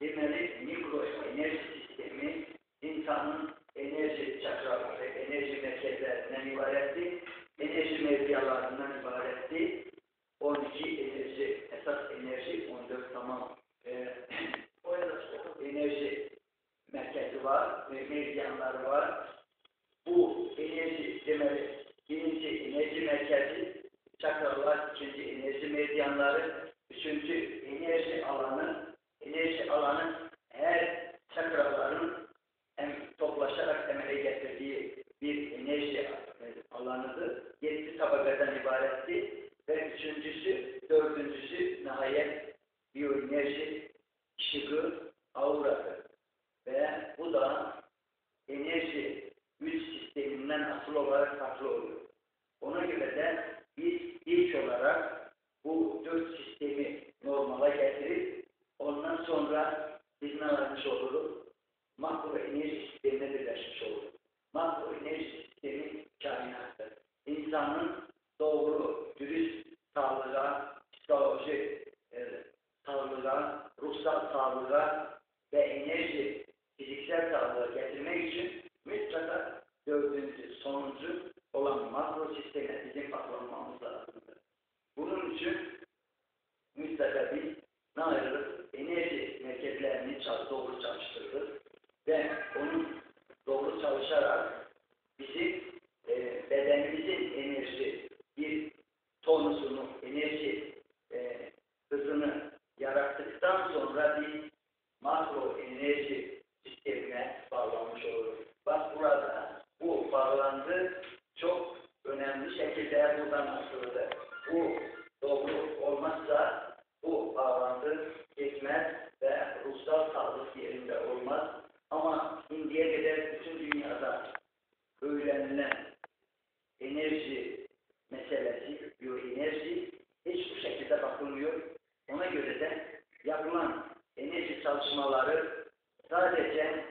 Deməli, mikro enerji sistemi insanın enerji çakraları, enerji merkezlerinden ibarettir. Enerji mevziyalarından ibarettir. 12 enerji, esas enerji 14 tamam. Ee, o enerji merkezi var, ve meridiyanları var. Bu enerji demeli, birinci enerji merkezi, çakralar, ikinci enerji meridyanları, üçüncü enerji alanı, biyoenerji ışığı auradır. Ve bu da enerji güç sisteminden asıl olarak farklı oluyor. Ona göre de biz ilk olarak bu dört sistemi normala getirip ondan sonra biz ne yapmış oluruz? Makro enerji sistemine birleşmiş oluruz. Makro enerji sistemi kainattır. İnsanın doğru, dürüst sağlığa, psikoloji e, sağlığa, ruhsal sağlığa ve enerji, fiziksel sağlığa getirmek için mutlaka dördüncü, sonuncu olan makro sisteme bizim baklanmamız lazımdır. Bunun için mutlaka biz ne ayırırız? Enerji merkezlerini doğru çalıştırırız ve onun doğru çalışarak bizim e, bedenimizin enerji bir tonusunu, enerji e, hızını yarattıktan sonra biz makro enerji sistemine bağlanmış oluruz. Bak burada bu bağlantı çok önemli şekilde buradan aktarıldı. Bu doğru olmazsa bu bağlantı geçmez ve ruhsal sağlık yerinde olmaz. Ama şimdiye kadar bütün dünyada öğrenilen enerji meselesi, biyoenerji hiç bu şekilde bakılmıyor. Ona göre de yapılan enerji çalışmaları sadece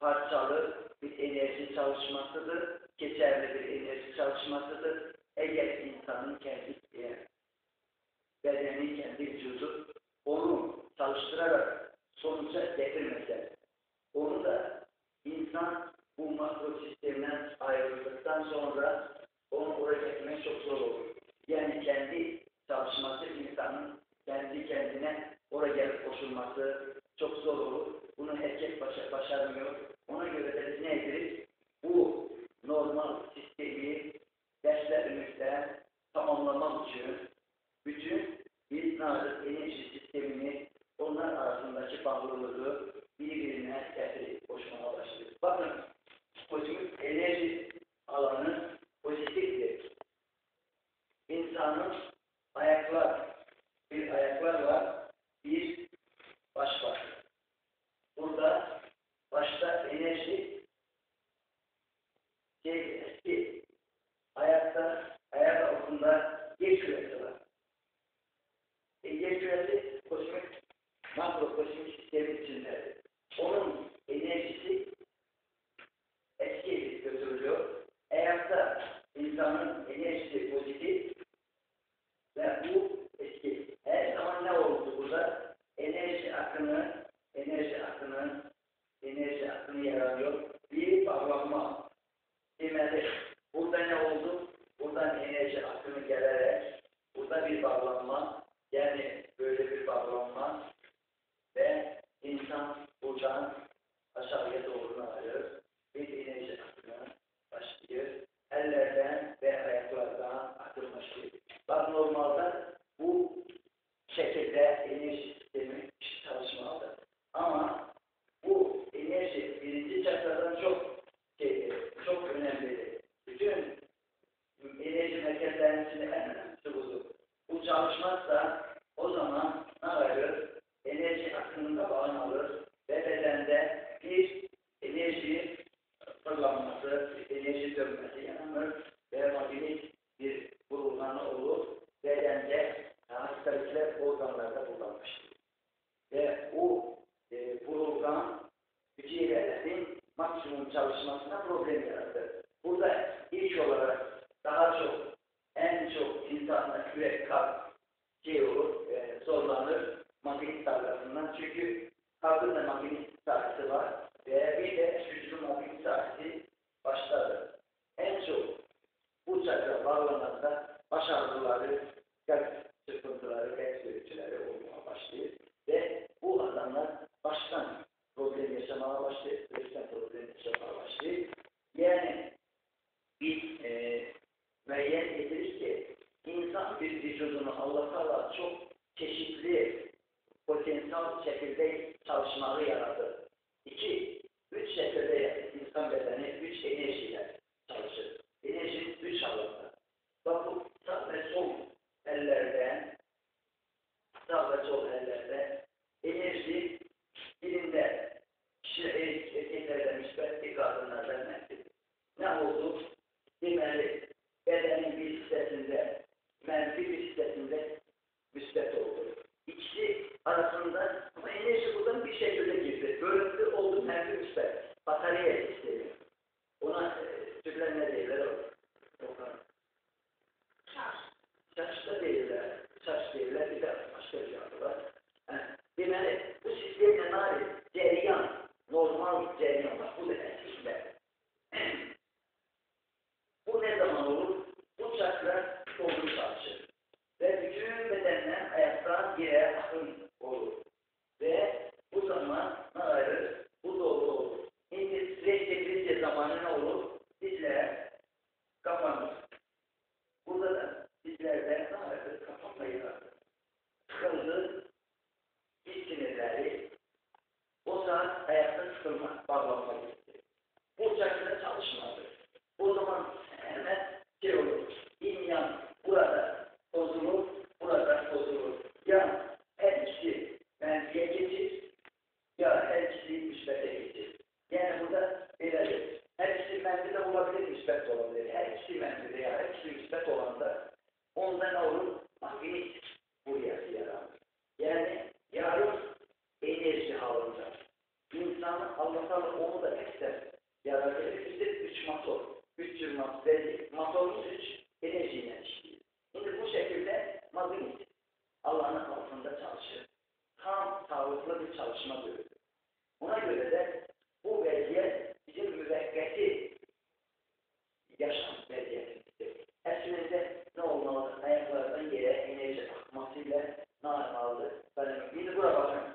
parçalı bir enerji çalışmasıdır, geçerli bir enerji çalışmasıdır. Eğer insanın kendi e, bedeni, kendi vücudu onu çalıştırarak sonuca getirmese, onu da insan bu makro sistemden ayrıldıktan sonra onu oraya getirmek çok zor olur. Yani kendi çalışması insanın kendi kendine oraya gelip koşulması çok zor olur. Bunu herkes başa, başaramıyor. Ona göre de biz ne? Bu normal sistemi derslerimizde tamamlamak için bütün yaparız? Enerji sistemini onlar arasındaki bağlılığı birbirine getirip koşmaya başlıyoruz. Bakın pozitif enerji alanı pozitiftir. İnsanın ayaklar, bir ayaklar var, bir baş var. Burada başta enerji şey, eski ayakta, ayak altında yer küresi var. E, yer küresi kosmik, makro kosmik sistemin içindedir. Onun enerjisi eski götürülüyor. Ayakta insanın enerjisi pozitif ve bu eski. Her zaman ne oldu burada? Enerji akını, enerji akını, enerji akını yaranıyor. Bir bağlanma. Deməli, burada ne oldu? Buradan enerji akını gelerek, burada bir bağlanma, yani böyle bir bağlanma ve insan buradan aşağıya doğru alır. Bir enerji akını başlıyor. Ellerden ve ayaklardan akım başlıyor. Bak normalde bu şekilde enerji sistemi çalışmalıdır. Ama bu enerji birinci çakradan çok şey, çok önemlidir. Bütün enerji merkezlerinin içinde en önemlisi budur. Bu çalışmazsa o zaman ne yapar? Enerji akımında bağını alır ve bedende bir enerji fırlanması, enerji dönmesi yanılır ve magnetik bir vurulma olur. Bedende hastalıklar organlarda bulanmıştır. Ve o e, vurulgan hücrelerin maksimum çalışmasına problem yaratır. Burada ilk olarak daha çok, en çok insanlar kürek kalp şey olur, e, zorlanır makinist tarlasından. Çünkü kadın da makinist tarlası var ve bir de sürücü makinist tarlası Allah'a çok çeşitli potansiyel şekilde çalışmaları yaratır. İki, üç şekilde insan bedeni üç enerjiyle çalışır. Enerji üç alanda. Bakın sağ ve sol ellerde sağ ve sol ellerde enerji birinde şiir, erkeklerde müsbet, kadınlarda menfi. Ne oldu? Demeli bedenin bir hissesinde menfi listesinde müsbet oldu. İkisi arasında ama enerji buradan bir şekilde girdi. Bölündü oldu menfi müsbet. Batarya sistemi. Ona e, türler ne değiller o? Şaş. Şaş da değiller. Şaş değiller. Bir de başka bir adı var. Allah sana onu da ister. Yaratır. İşte üç motor. Üç cırmak verdik. Motorumuz üç. Enerjiyle işliyor. Şimdi bu şekilde mazin Allah'ın altında çalışır. Tam sağlıklı bir çalışma görür. Ona göre de bu belge bizim müvekkati yaşam belgesimizdir. Eslinde ne olmalı? Ayaklardan yere enerji akmasıyla ne yapmalı? Biz buna bakın.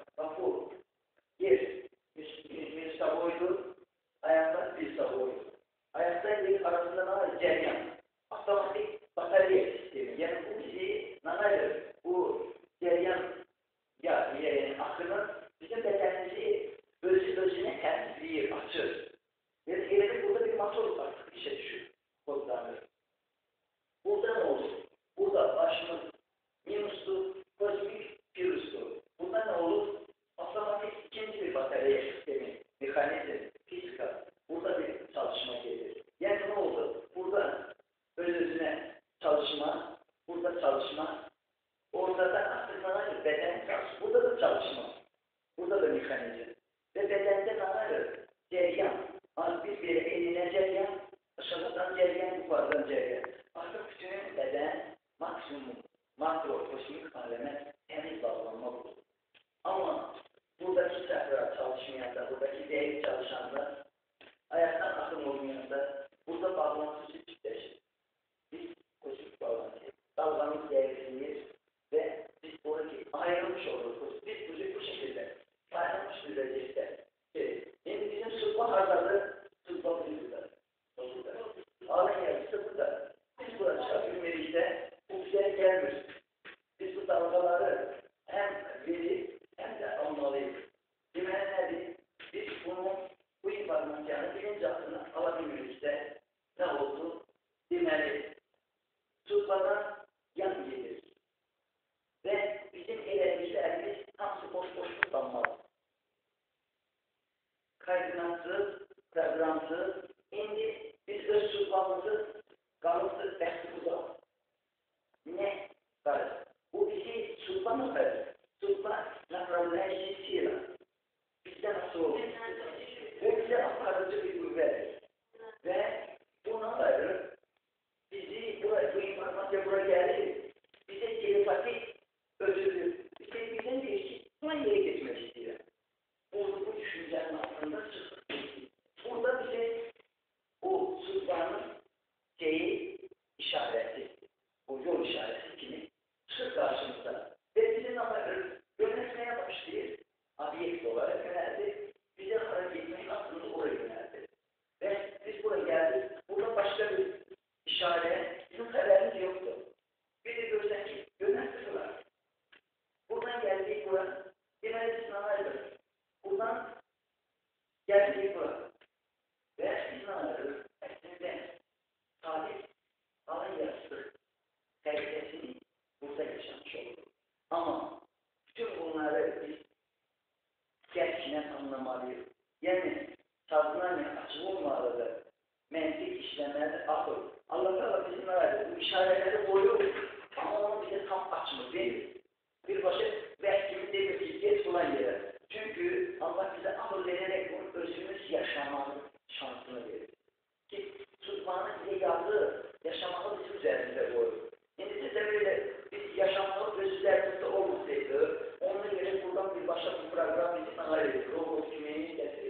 Başka bir program bizi